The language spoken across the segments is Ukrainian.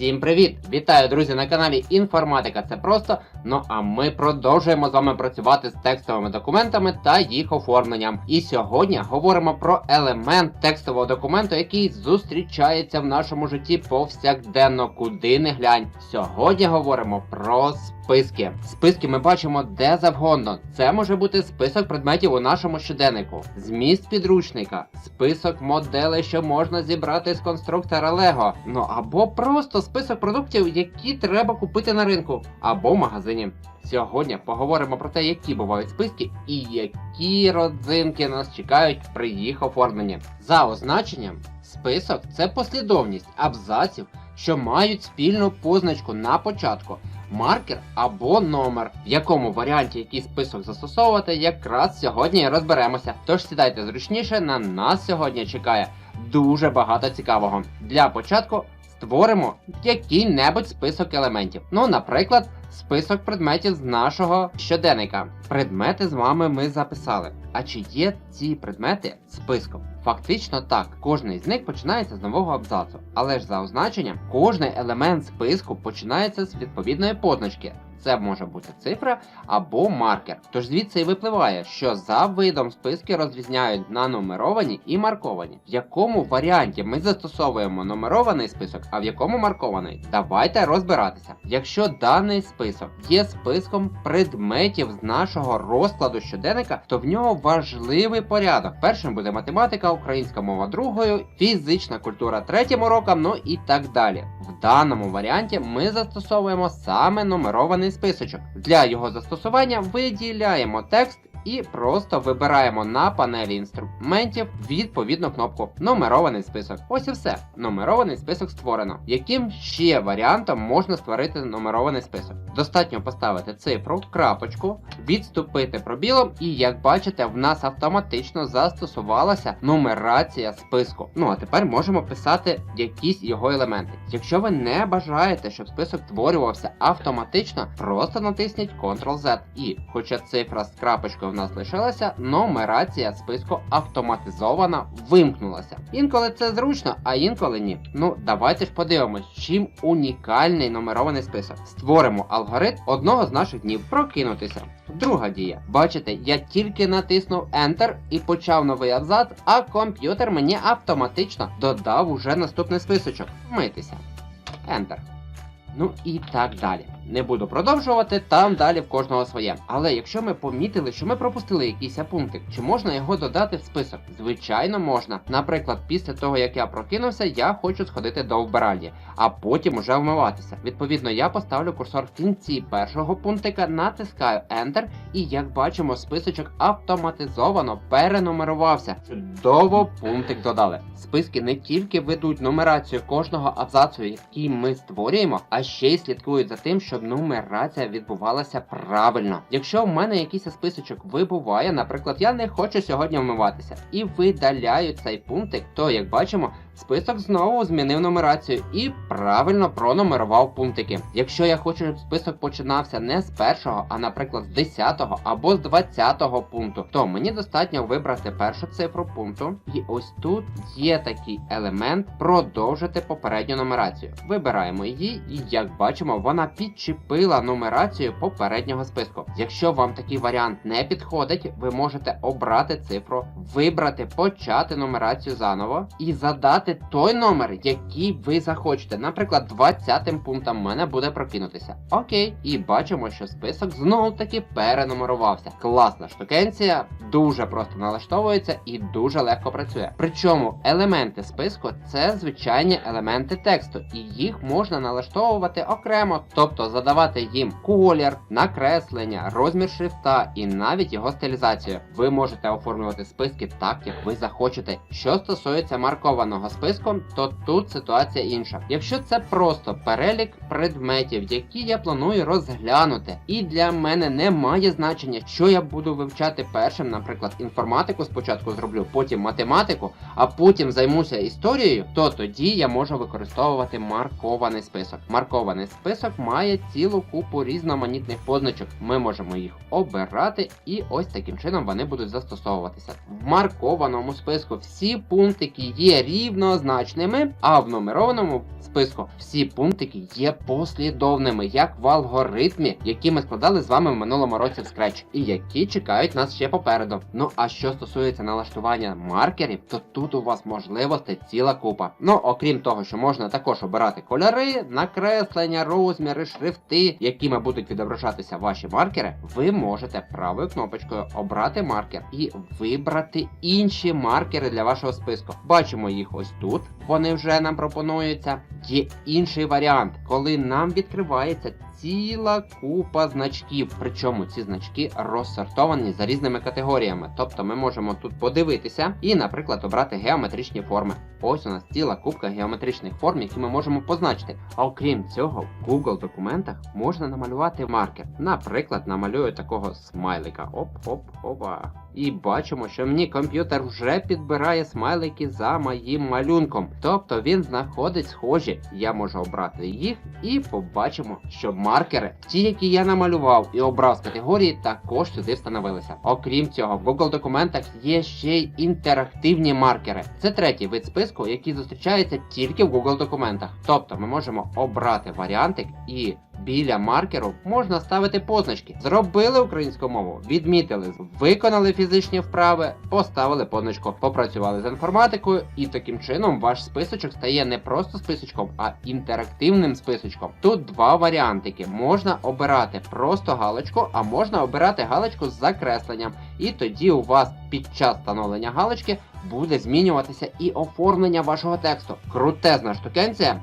Всім привіт! Вітаю, друзі, на каналі Інформатика. Це просто. Ну а ми продовжуємо з вами працювати з текстовими документами та їх оформленням. І сьогодні говоримо про елемент текстового документу, який зустрічається в нашому житті повсякденно, куди не глянь. Сьогодні говоримо про списки. Списки ми бачимо де завгодно. Це може бути список предметів у нашому щоденнику, зміст підручника, список моделей, що можна зібрати з конструктора Лего. Ну або просто список продуктів, які треба купити на ринку або в магазині. Сьогодні поговоримо про те, які бувають списки і які родзинки нас чекають при їх оформленні. За означенням, список це послідовність абзаців, що мають спільну позначку на початку. Маркер або номер, в якому варіанті який список застосовувати, якраз сьогодні розберемося. Тож сідайте зручніше, на нас сьогодні чекає дуже багато цікавого. Для початку створимо який-небудь список елементів. Ну, наприклад, список предметів з нашого щоденника. Предмети з вами ми записали. А чи є ці предмети списком? Фактично так, кожний з них починається з нового абзацу, але ж за означенням, кожний елемент списку починається з відповідної позначки. Це може бути цифра або маркер. Тож звідси і випливає, що за видом списки розрізняють на нумеровані і марковані. В якому варіанті ми застосовуємо нумерований список, а в якому маркований? Давайте розбиратися. Якщо даний список є списком предметів з нашого розкладу щоденника, то в нього важливий порядок. Першим буде математика, українська мова другою, фізична культура третім уроком, ну і так далі. В даному варіанті ми застосовуємо саме нумерований списочок. Для його застосування виділяємо текст і просто вибираємо на панелі інструментів відповідну кнопку Нумерований список. Ось і все. Нумерований список створено. Яким ще варіантом можна створити нумерований список? Достатньо поставити цифру, крапочку, відступити пробілом, і як бачите, в нас автоматично застосувалася нумерація списку. Ну а тепер можемо писати якісь його елементи. Якщо ви не бажаєте, щоб список створювався автоматично, просто натисніть Ctrl-Z і, хоча цифра з крапочкою в нас лишилася, нумерація списку автоматизована вимкнулася. Інколи це зручно, а інколи ні. Ну, давайте ж подивимось, чим унікальний нумерований список. Створимо алгоритм одного з наших днів прокинутися. Друга дія. Бачите, я тільки натиснув Enter і почав новий абзац, а комп'ютер мені автоматично додав уже наступний списочок. Вмитися. Enter. Ну і так далі. Не буду продовжувати, там далі в кожного своє. Але якщо ми помітили, що ми пропустили якийсь пунктик, чи можна його додати в список? Звичайно, можна. Наприклад, після того як я прокинувся, я хочу сходити до вбиральні, а потім уже вмиватися. Відповідно, я поставлю курсор в кінці першого пунктика, натискаю Enter, і як бачимо, списочок автоматизовано перенумерувався. Чудово пунктик додали. Списки не тільки ведуть нумерацію кожного абзацу, який ми створюємо, а ще й слідкують за тим, щоб нумерація відбувалася правильно. Якщо в мене якийсь списочок вибуває, наприклад, я не хочу сьогодні вмиватися, і видаляю цей пунктик, то як бачимо, список знову змінив нумерацію і правильно пронумерував пунктики. Якщо я хочу, щоб список починався не з першого, а наприклад з 10 або з 20 пункту, то мені достатньо вибрати першу цифру пункту, і ось тут є такий елемент продовжити попередню нумерацію. Вибираємо її, і як бачимо, вона підчепила нумерацію попереднього списку. Якщо вам такий варіант не підходить, ви можете обрати цифру, вибрати почати нумерацію заново і задати той номер, який ви захочете. Наприклад, 20 пунктом в мене буде прокинутися. Окей, і бачимо, що список знову таки перенумерувався. Класна штукенція, дуже просто налаштовується і дуже легко працює. Причому елементи списку це звичайні елементи тексту, і їх можна налаштовувати окремо, тобто задавати їм колір, накреслення, розмір шрифта і навіть його стилізацію. Ви можете оформлювати списки так, як ви захочете. Що стосується маркованого списку, то тут ситуація інша. Якщо це просто перелік предметів, які я планую розглянути, і для мене немає значення, що я буду вивчати першим, наприклад, інформатику спочатку зроблю, потім математику, а потім займуся історією, то тоді я можу використовувати маркований список. Маркований список має цілу купу різноманітних позначок. Ми можемо їх обирати, і ось таким чином вони будуть застосовуватися. В маркованому списку всі пунктики є рівно однозначними, а в нумерованому списку всі пунктики є послідовними, як в алгоритмі, які ми складали з вами в минулому році в Scratch, і які чекають нас ще попереду. Ну а що стосується налаштування маркерів, то тут у вас можливостей ціла купа. Ну окрім того, що можна також обирати кольори, накреслення, розміри, шрифти, якими будуть відображатися ваші маркери, ви можете правою кнопочкою обрати маркер і вибрати інші маркери для вашого списку. Бачимо їх ось тут. Вони вже нам пропонуються. Є інший варіант, коли нам відкривається ціла купа значків. Причому ці значки розсортовані за різними категоріями. Тобто ми можемо тут подивитися і, наприклад, обрати геометричні форми. Ось у нас ціла купка геометричних форм, які ми можемо позначити. А окрім цього, в Google документах можна намалювати маркер. Наприклад, намалюю такого смайлика. Оп-оп-опа. І бачимо, що мені комп'ютер вже підбирає смайлики за моїм малюнком. Тобто він знаходить схожі. Я можу обрати їх і побачимо, що маркери, ті, які я намалював і обрав з категорії, також сюди встановилися. Окрім цього, в Google документах є ще й інтерактивні маркери. Це третій вид списку, який зустрічається тільки в Google документах. Тобто ми можемо обрати варіантик і Біля маркеру можна ставити позначки. Зробили українську мову, відмітили, виконали фізичні вправи, поставили позначку, попрацювали з інформатикою, і таким чином ваш списочок стає не просто списочком, а інтерактивним списочком. Тут два варіантики. Можна обирати просто галочку, а можна обирати галочку з закресленням. І тоді у вас під час встановлення галочки буде змінюватися і оформлення вашого тексту. Крутезна штукенція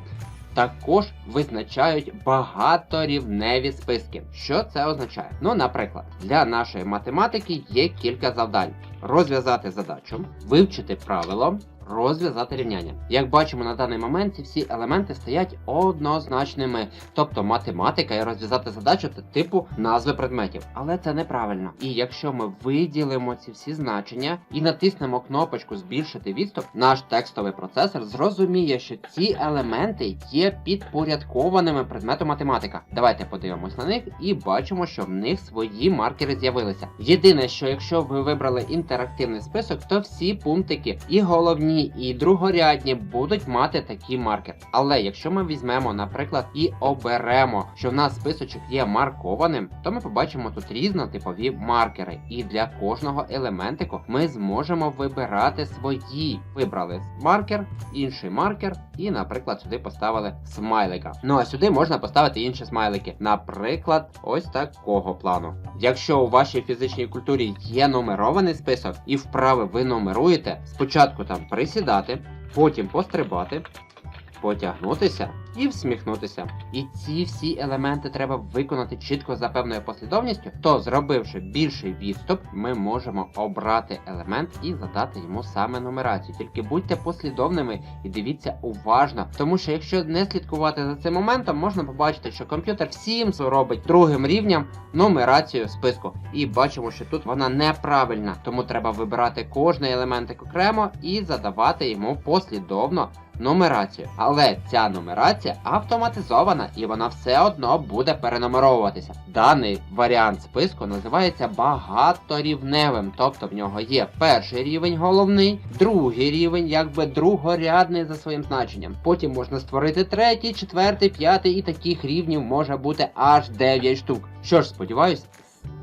також визначають багаторівневі списки. Що це означає? Ну, наприклад, для нашої математики є кілька завдань: розв'язати задачу, вивчити правило. Розв'язати рівняння. Як бачимо на даний момент, ці всі елементи стоять однозначними. Тобто математика і розв'язати задачу це типу назви предметів. Але це неправильно. І якщо ми виділимо ці всі значення і натиснемо кнопочку збільшити відступ, наш текстовий процесор зрозуміє, що ці елементи є підпорядкованими предмету математика. Давайте подивимось на них і бачимо, що в них свої маркери з'явилися. Єдине, що якщо ви вибрали інтерактивний список, то всі пунктики і головні і другорядні будуть мати такий маркер. Але якщо ми візьмемо, наприклад, і оберемо, що в нас списочок є маркованим, то ми побачимо тут різнотипові маркери. І для кожного елементику ми зможемо вибирати свої. Вибрали маркер, інший маркер, і, наприклад, сюди поставили смайлика. Ну а сюди можна поставити інші смайлики. Наприклад, ось такого плану. Якщо у вашій фізичній культурі є нумерований список і вправи ви нумеруєте, спочатку там присідати, потім пострибати, потягнутися і всміхнутися. І ці всі елементи треба виконати чітко за певною послідовністю, то зробивши більший відступ, ми можемо обрати елемент і задати йому саме нумерацію. Тільки будьте послідовними і дивіться уважно, тому що якщо не слідкувати за цим моментом, можна побачити, що комп'ютер всім робить другим рівнем нумерацію списку. І бачимо, що тут вона неправильна, тому треба вибирати кожний елементик окремо і задавати йому послідовно нумерацію. Але ця нумерація автоматизована і вона все одно буде перенумеровуватися. Даний варіант списку називається багаторівневим, тобто в нього є перший рівень головний, другий рівень, якби другорядний за своїм значенням. Потім можна створити третій, четвертий, п'ятий і таких рівнів може бути аж 9 штук. Що ж, сподіваюсь,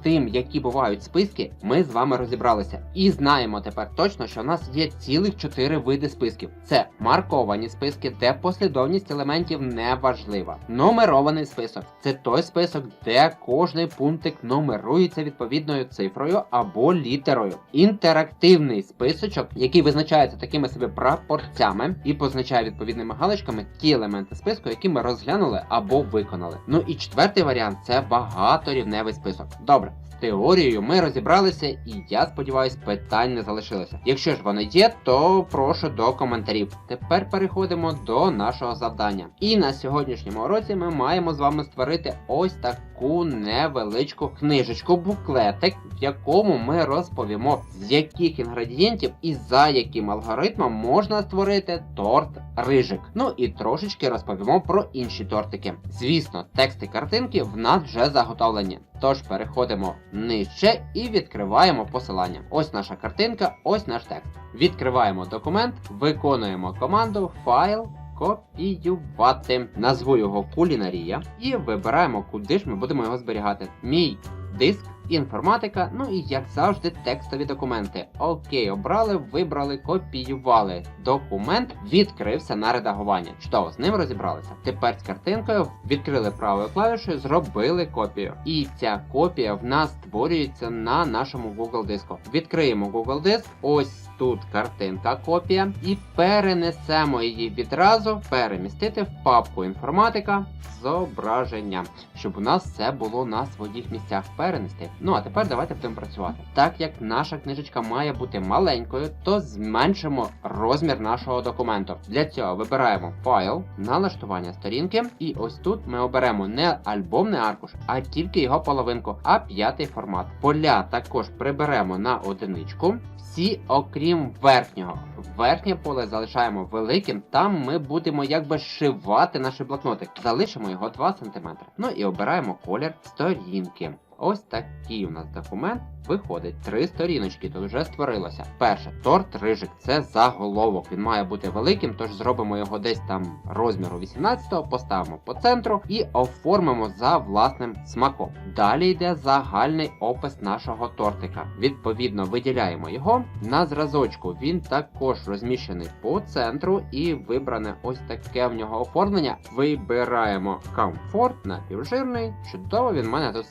тим, які бувають списки, ми з вами розібралися. І знаємо тепер точно, що в нас є цілих чотири види списків: це марковані списки, де послідовність елементів не важлива. Номерований список це той список, де кожний пунктик номерується відповідною цифрою або літерою. Інтерактивний списочок, який визначається такими собі прапорцями і позначає відповідними галочками ті елементи списку, які ми розглянули або виконали. Ну і четвертий варіант це багаторівневий список. obra. Теорією ми розібралися, і я сподіваюся, питань не залишилося. Якщо ж вони є, то прошу до коментарів. Тепер переходимо до нашого завдання. І на сьогоднішньому уроці ми маємо з вами створити ось таку невеличку книжечку, буклетик, в якому ми розповімо, з яких інгредієнтів і за яким алгоритмом можна створити торт рижик. Ну і трошечки розповімо про інші тортики. Звісно, тексти картинки в нас вже заготовлені. Тож переходимо нижче і відкриваємо посилання. Ось наша картинка, ось наш текст. Відкриваємо документ, виконуємо команду файл. Копіювати. Назву його кулінарія і вибираємо, куди ж ми будемо його зберігати. Мій диск, інформатика, ну і як завжди, текстові документи. Окей, обрали, вибрали, копіювали. Документ відкрився на редагування. Чудово, з ним розібралися. Тепер з картинкою відкрили правою клавішою, зробили копію. І ця копія в нас створюється на нашому Google диску. Відкриємо Google диск. Ось тут картинка копія, і перенесемо її відразу, перемістити в папку інформатика зображення, щоб у нас все було на своїх місцях перенести. Ну а тепер давайте будемо працювати. Так як наша книжечка має бути маленькою, то зменшимо розмір нашого документу. Для цього вибираємо файл, налаштування сторінки, і ось тут ми оберемо не альбомний аркуш, а тільки його половинку, а п'ятий формат. Поля також приберемо на одиничку. Всі, окрім верхнього. Верхнє поле залишаємо великим, там ми будемо якби шивати наші блокноти. Залишимо його 2 см. Ну і обираємо колір сторінки. Ось такий у нас документ виходить. Три сторіночки тут вже створилося. Перше, торт рижик це заголовок. Він має бути великим, тож зробимо його десь там розміру 18-го, поставимо по центру і оформимо за власним смаком. Далі йде загальний опис нашого тортика. Відповідно, виділяємо його. На зразочку він також розміщений по центру і вибране ось таке в нього оформлення. Вибираємо комфорт напівжирний. Чудово, він в мене тут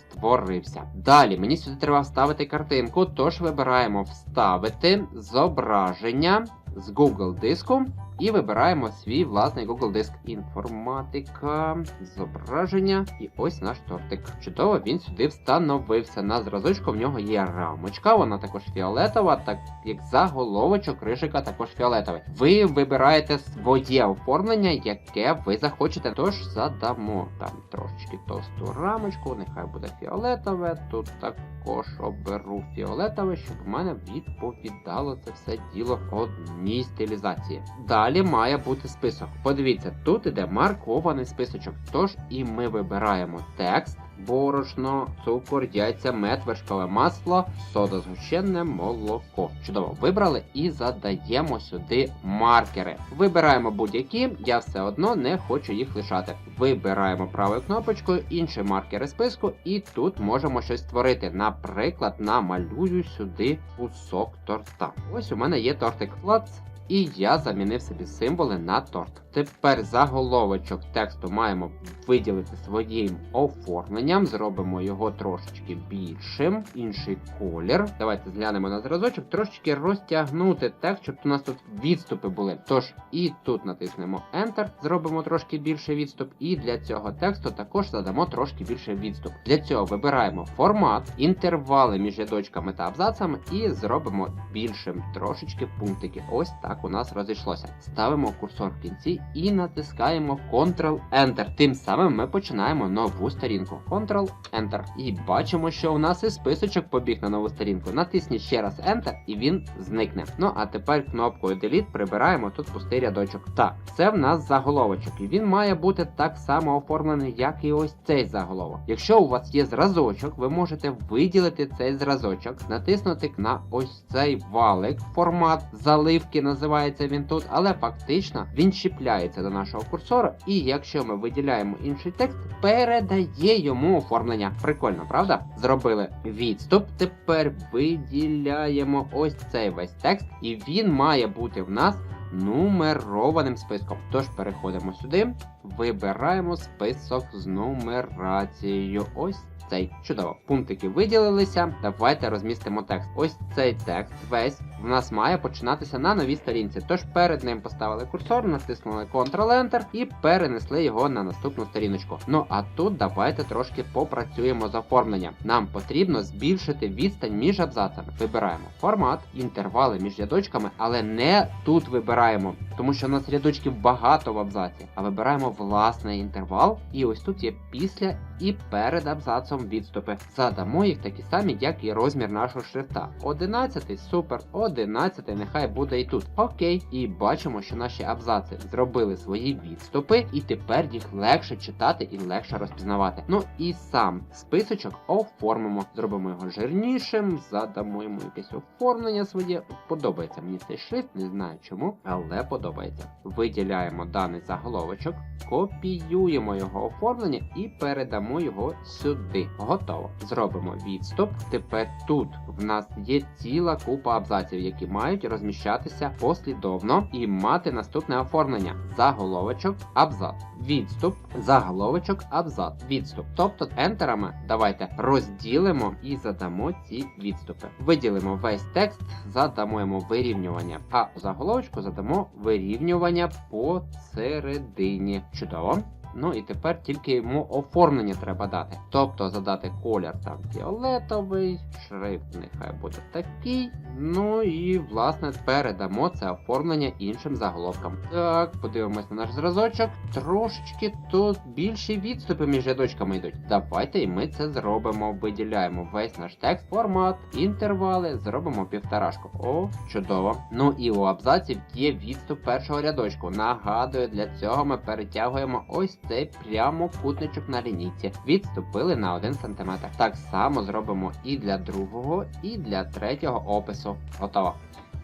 створився. Далі мені сюди треба вставити картинку, тож вибираємо вставити зображення з Google диску. І вибираємо свій власний Google диск. Інформатика, зображення. І ось наш тортик. Чудово, він сюди встановився. На зразочку в нього є рамочка, вона також фіолетова, так як заголовочок рижика також фіолетовий. Ви вибираєте своє оформлення, яке ви захочете. Тож задамо там трошечки товсту рамочку, нехай буде фіолетове. Тут також оберу фіолетове, щоб в мене відповідало це все діло одній стилізації. Далі має бути список. Подивіться, тут іде маркований списочок. Тож і ми вибираємо текст, борошно, цукор, яйця, мед, вершкове масло, сода згущене, молоко. Чудово, вибрали і задаємо сюди маркери. Вибираємо будь-які, я все одно не хочу їх лишати. Вибираємо правою кнопочкою інші маркери списку, і тут можемо щось створити. Наприклад, намалюю сюди кусок торта. Ось у мене є тортик плац. І я замінив собі символи на торт. Тепер заголовочок тексту маємо виділити своїм оформленням, зробимо його трошечки більшим, інший колір. Давайте зглянемо на зразочок, трошечки розтягнути текст, щоб у нас тут відступи були. Тож і тут натиснемо Enter, зробимо трошки більший відступ, і для цього тексту також задамо трошки більший відступ. Для цього вибираємо формат, інтервали між рядочками та абзацами, і зробимо більшим трошечки пунктики. Ось так у нас розійшлося. Ставимо курсор в кінці і натискаємо Ctrl-Enter. Тим самим ми починаємо нову сторінку. Ctrl-Enter. І бачимо, що у нас і списочок побіг на нову сторінку. Натисніть ще раз Enter і він зникне. Ну а тепер кнопкою Delete прибираємо тут пустий рядочок. Так, це в нас заголовочок, і він має бути так само оформлений, як і ось цей заголовок. Якщо у вас є зразочок, ви можете виділити цей зразочок, натиснути на ось цей валик, формат заливки називається він тут, але фактично він чіпляється до нашого курсора, і якщо ми виділяємо інший текст, передає йому оформлення. Прикольно, правда? Зробили відступ. Тепер виділяємо ось цей весь текст, і він має бути в нас нумерованим списком. Тож переходимо сюди, вибираємо список з нумерацією. Ось цей. Чудово. Пунктики виділилися. Давайте розмістимо текст. Ось цей текст весь в нас має починатися на новій сторінці. Тож перед ним поставили курсор, натиснули Ctrl-Enter і перенесли його на наступну сторіночку. Ну а тут давайте трошки попрацюємо з оформленням. Нам потрібно збільшити відстань між абзацами. Вибираємо формат, інтервали між рядочками, але не тут вибираємо, тому що у нас рядочків багато в абзаці. А вибираємо власний інтервал. І ось тут є після і перед абзацом відступи. Задамо їх такі самі, як і розмір нашого шрифта. 11, супер, 11, нехай буде і тут. Окей. І бачимо, що наші абзаци зробили свої відступи, і тепер їх легше читати і легше розпізнавати. Ну і сам списочок оформимо, зробимо його жирнішим, задамо йому якесь оформлення своє. Подобається мені цей шрифт, не знаю чому, але подобається. Виділяємо даний заголовочок, копіюємо його оформлення і передамо його сюди. Готово. Зробимо відступ. Тепер тут в нас є ціла купа абзаців, які мають розміщатися послідовно і мати наступне оформлення: заголовочок, абзац, відступ, заголовочок, абзац, відступ. Тобто ентерами давайте розділимо і задамо ці відступи. Виділимо весь текст, задамо йому вирівнювання, а заголовочку задамо вирівнювання посередині. Чудово. Ну і тепер тільки йому оформлення треба дати. Тобто задати колір там фіолетовий, шрифт нехай буде такий. Ну і власне передамо це оформлення іншим заголовкам. Так, подивимось на наш зразочок. Трошечки тут більші відступи між рядочками йдуть. Давайте і ми це зробимо. Виділяємо весь наш текст, формат, інтервали, зробимо півторашку. О, чудово. Ну і у абзаців є відступ першого рядочку. Нагадую, для цього ми перетягуємо ось цей прямокутничок на лінійці. Відступили на 1 см. Так само зробимо і для другого, і для третього опису. Готово.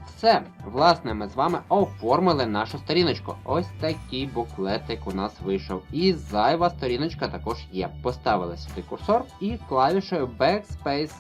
Все, власне, ми з вами оформили нашу сторіночку. Ось такий буклетик у нас вийшов. І зайва сторіночка також є. Поставили сюди курсор і клавішою Backspace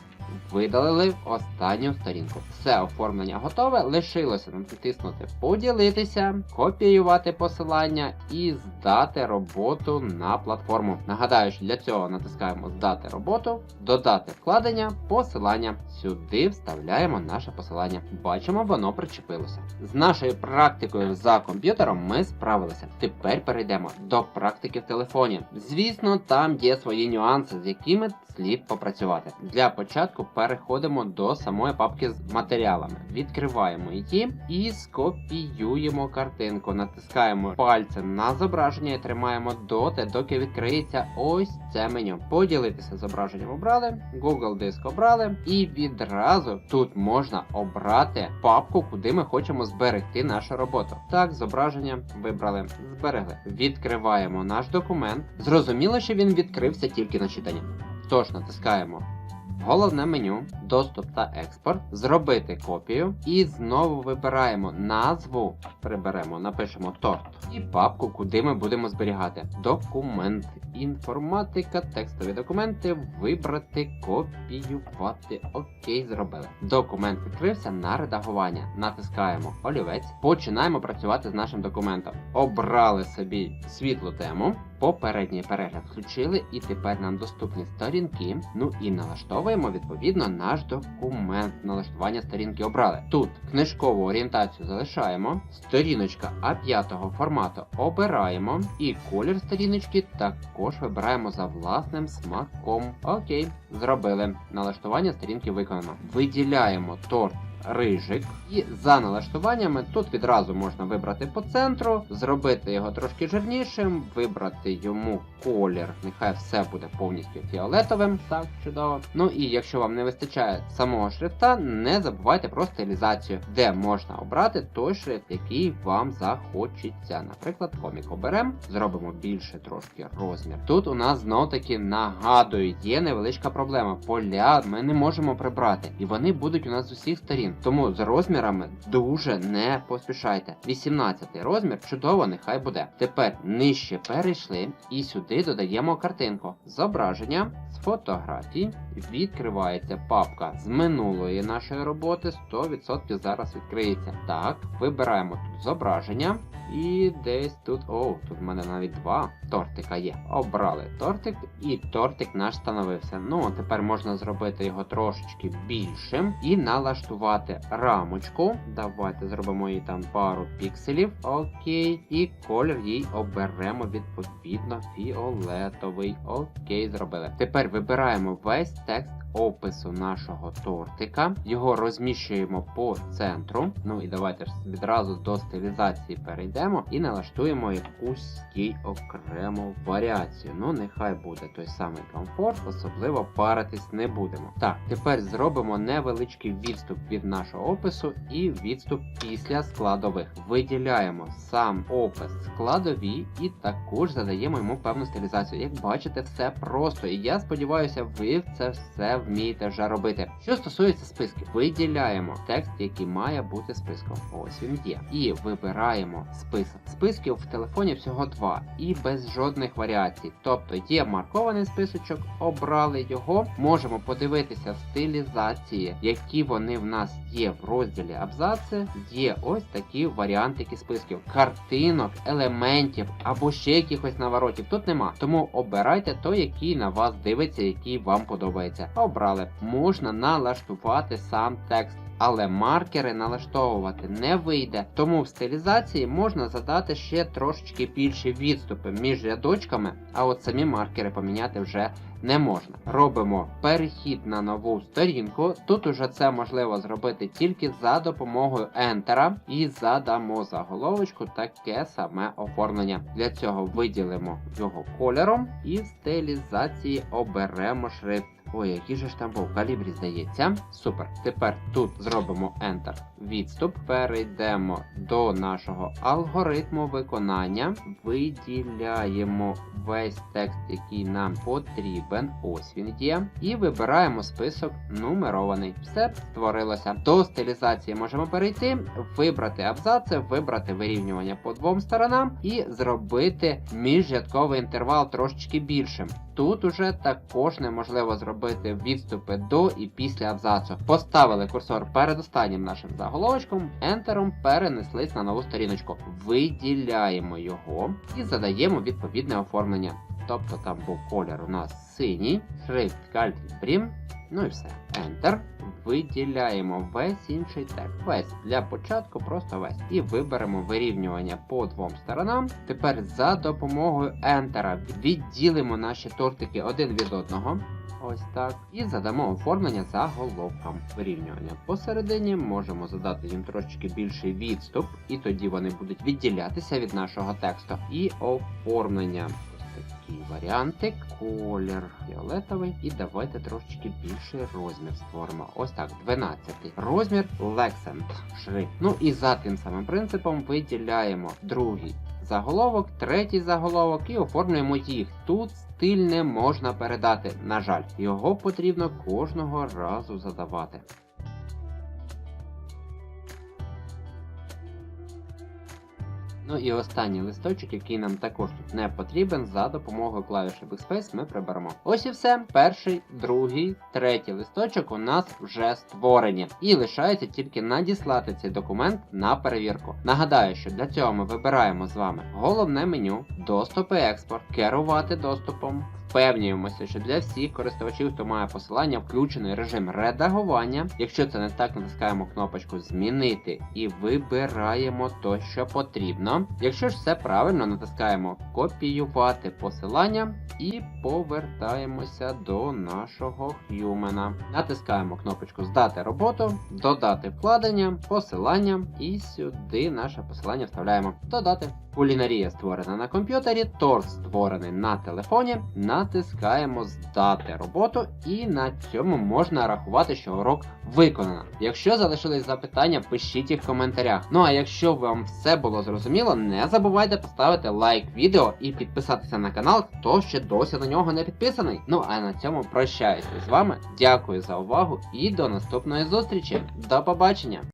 видалили останню сторінку. Все оформлення готове. Лишилося нам натиснути поділитися, копіювати посилання і здати роботу на платформу. Нагадаю, що для цього натискаємо Здати роботу, додати вкладення, посилання. Сюди вставляємо наше посилання. Бачимо, воно причепилося. З нашою практикою за комп'ютером ми справилися. Тепер перейдемо до практики в телефоні. Звісно, там є свої нюанси, з якими слід попрацювати. Для початку переходимо до самої папки з матеріалами. Відкриваємо її і скопіюємо картинку. Натискаємо пальцем на зображення і тримаємо доти, доки відкриється ось це меню. Поділитися зображенням обрали, Google Диск обрали, і відразу тут можна обрати папку, куди ми хочемо зберегти нашу роботу. Так, зображення вибрали, зберегли. Відкриваємо наш документ. Зрозуміло, що він відкрився тільки на читання. Тож натискаємо головне меню, доступ та експорт, зробити копію і знову вибираємо назву, приберемо, напишемо торт і папку, куди ми будемо зберігати. Документ, інформатика, текстові документи, вибрати, копіювати. Окей, зробили. Документ відкрився на редагування. Натискаємо олівець, починаємо працювати з нашим документом. Обрали собі світлу тему. Попередній перегляд включили, і тепер нам доступні сторінки. Ну і налаштовуємо відповідно наш документ. Налаштування сторінки обрали. Тут книжкову орієнтацію залишаємо. Сторіночка А5 формату обираємо. І колір сторіночки також вибираємо за власним смаком. Окей, зробили. Налаштування сторінки виконано. Виділяємо торт рижик. І за налаштуваннями тут відразу можна вибрати по центру, зробити його трошки жирнішим, вибрати йому колір. Нехай все буде повністю фіолетовим. Так, чудово. Ну і якщо вам не вистачає самого шрифта, не забувайте про стилізацію, де можна обрати той шрифт, який вам захочеться. Наприклад, комік оберемо, зробимо більше трошки розмір. Тут у нас знов таки нагадую, є невеличка проблема. Поля ми не можемо прибрати, і вони будуть у нас з усіх сторін. Тому з розмірами дуже не поспішайте. 18 розмір чудово, нехай буде. Тепер нижче перейшли і сюди додаємо картинку. Зображення з фотографій. Відкривається папка з минулої нашої роботи. 100% зараз відкриється. Так, вибираємо тут зображення. І десь тут, о, тут в мене навіть два тортика є. Обрали тортик, і тортик наш становився. Ну, тепер можна зробити його трошечки більшим і налаштувати рамочку. Давайте зробимо їй там пару пікселів. Окей. І колір їй оберемо відповідно фіолетовий. Окей, зробили. Тепер вибираємо весь текст опису нашого тортика. Його розміщуємо по центру. Ну і давайте ж відразу до стилізації перейдемо і налаштуємо якусь їй окрему варіацію. Ну, нехай буде той самий комфорт, особливо паритись не будемо. Так, тепер зробимо невеличкий відступ від нашого опису і відступ після складових. Виділяємо сам опис складові і також задаємо йому певну стилізацію. Як бачите, все просто. І я сподіваюся, ви це все вмієте вже робити. Що стосується списків, виділяємо текст, який має бути списком. Ось він є. І вибираємо список. Списків в телефоні всього два і без жодних варіацій. Тобто є маркований списочок, обрали його. Можемо подивитися стилізації, які вони в нас є в розділі абзаци. Є ось такі варіантики списків, картинок, елементів або ще якихось наворотів. Тут нема. Тому обирайте той, який на вас дивиться, який вам подобається. Обрали. Можна налаштувати сам текст. Але маркери налаштовувати не вийде, тому в стилізації можна задати ще трошечки більші відступи між рядочками, а от самі маркери поміняти вже не можна. Робимо перехід на нову сторінку. Тут уже це можливо зробити тільки за допомогою Enter і задамо заголовочку таке саме оформлення. Для цього виділимо його кольором і в стилізації оберемо шрифт. Ой, який же ж там був калібрі, здається. Супер. Тепер тут зробимо Enter. Відступ. Перейдемо до нашого алгоритму виконання. Виділяємо весь текст, який нам потрібен. Ось він є. І вибираємо список нумерований. Все створилося. До стилізації можемо перейти, вибрати абзаци, вибрати вирівнювання по двом сторонам і зробити міжрядковий інтервал трошечки більшим. Тут уже також неможливо зробити відступи до і після абзацу. Поставили курсор перед останнім нашим заголовочком, ентером перенеслись на нову сторіночку. Виділяємо його і задаємо відповідне оформлення. Тобто там був колір у нас синій, шрифт Calibrim, ну і все. Enter. Виділяємо весь інший текст. Весь для початку, просто весь. І виберемо вирівнювання по двом сторонам. Тепер за допомогою Enter відділимо наші тортики один від одного. Ось так. І задамо оформлення заголовкам. Вирівнювання посередині можемо задати їм трошечки більший відступ, і тоді вони будуть відділятися від нашого тексту. І оформлення. Ось такий варіантик. Колір фіолетовий. І давайте трошечки більший розмір створимо. Ось так, 12. Розмір Lexent шрифт. Ну і за тим самим принципом виділяємо другий заголовок, третій заголовок і оформлюємо їх. Тут стиль не можна передати. На жаль, його потрібно кожного разу задавати. Ну і останній листочок, який нам також тут не потрібен, за допомогою клавіші Backspace ми приберемо. Ось і все. Перший, другий, третій листочок у нас вже створені. І лишається тільки надіслати цей документ на перевірку. Нагадаю, що для цього ми вибираємо з вами головне меню, доступ і експорт, керувати доступом. Впевнюємося, що для всіх користувачів, хто має посилання, включений режим редагування. Якщо це не так, натискаємо кнопочку Змінити і вибираємо то, що потрібно. Якщо ж все правильно, натискаємо Копіювати посилання і повертаємося до нашого Human. Натискаємо кнопочку Здати роботу, додати вкладення, посилання і сюди наше посилання вставляємо. Додати. Кулінарія створена на комп'ютері, торт створений на телефоні. Натискаємо Здати роботу, і на цьому можна рахувати, що урок виконано. Якщо залишились запитання, пишіть їх в коментарях. Ну а якщо вам все було зрозуміло, не забувайте поставити лайк відео і підписатися на канал, хто ще досі на нього не підписаний. Ну а на цьому прощаюся з вами. Дякую за увагу і до наступної зустрічі. До побачення!